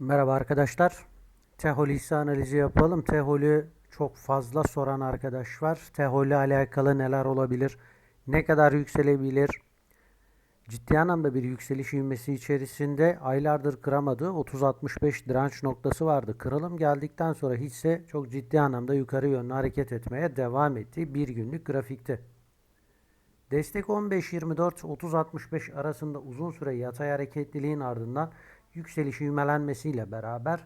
Merhaba arkadaşlar. Tehol hisse analizi yapalım. Tehol'ü çok fazla soran arkadaş var. Tehol'le alakalı neler olabilir? Ne kadar yükselebilir? Ciddi anlamda bir yükseliş ivmesi içerisinde aylardır kıramadığı 30-65 direnç noktası vardı. Kırılım geldikten sonra hisse çok ciddi anlamda yukarı yönlü hareket etmeye devam etti bir günlük grafikte. Destek 15-24, 30-65 arasında uzun süre yatay hareketliliğin ardından yükseliş ivmelenmesiyle beraber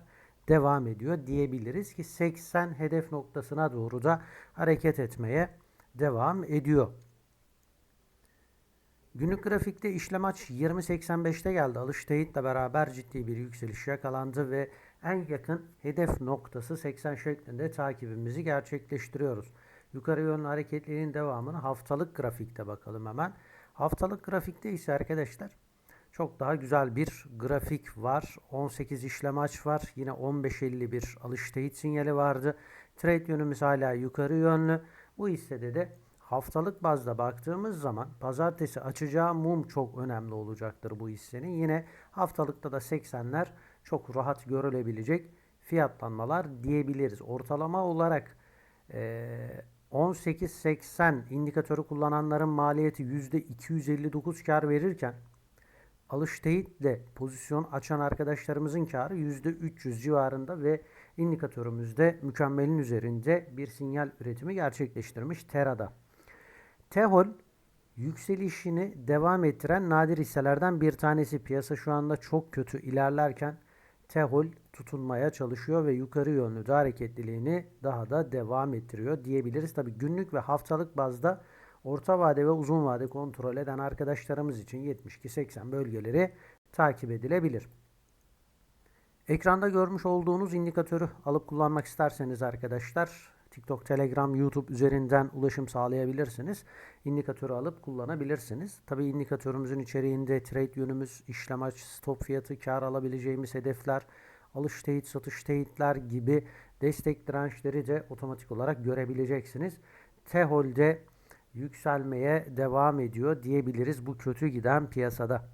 devam ediyor diyebiliriz ki 80 hedef noktasına doğru da hareket etmeye devam ediyor. Günlük grafikte işlem aç 20.85'te geldi. Alış teyitle beraber ciddi bir yükseliş yakalandı ve en yakın hedef noktası 80 şeklinde takibimizi gerçekleştiriyoruz. Yukarı yönlü hareketliliğin devamını haftalık grafikte bakalım hemen. Haftalık grafikte ise arkadaşlar çok daha güzel bir grafik var. 18 işlem aç var. Yine 15.51 alış teyit sinyali vardı. Trade yönümüz hala yukarı yönlü. Bu hissede de haftalık bazda baktığımız zaman pazartesi açacağı mum çok önemli olacaktır bu hissenin. Yine haftalıkta da 80'ler çok rahat görülebilecek fiyatlanmalar diyebiliriz. Ortalama olarak eee 18.80 indikatörü kullananların maliyeti %259 kar verirken alış teyitle pozisyon açan arkadaşlarımızın karı %300 civarında ve indikatörümüzde mükemmelin üzerinde bir sinyal üretimi gerçekleştirmiş Tera'da. Tehol yükselişini devam ettiren nadir hisselerden bir tanesi. Piyasa şu anda çok kötü ilerlerken Tehol tutunmaya çalışıyor ve yukarı yönlü de hareketliliğini daha da devam ettiriyor diyebiliriz. Tabi günlük ve haftalık bazda orta vade ve uzun vade kontrol eden arkadaşlarımız için 72-80 bölgeleri takip edilebilir. Ekranda görmüş olduğunuz indikatörü alıp kullanmak isterseniz arkadaşlar TikTok, Telegram, YouTube üzerinden ulaşım sağlayabilirsiniz. İndikatörü alıp kullanabilirsiniz. Tabi indikatörümüzün içeriğinde trade yönümüz, işlem aç, stop fiyatı, kar alabileceğimiz hedefler, alış teyit, satış teyitler gibi destek dirençleri de otomatik olarak görebileceksiniz. Tehol'de yükselmeye devam ediyor diyebiliriz bu kötü giden piyasada.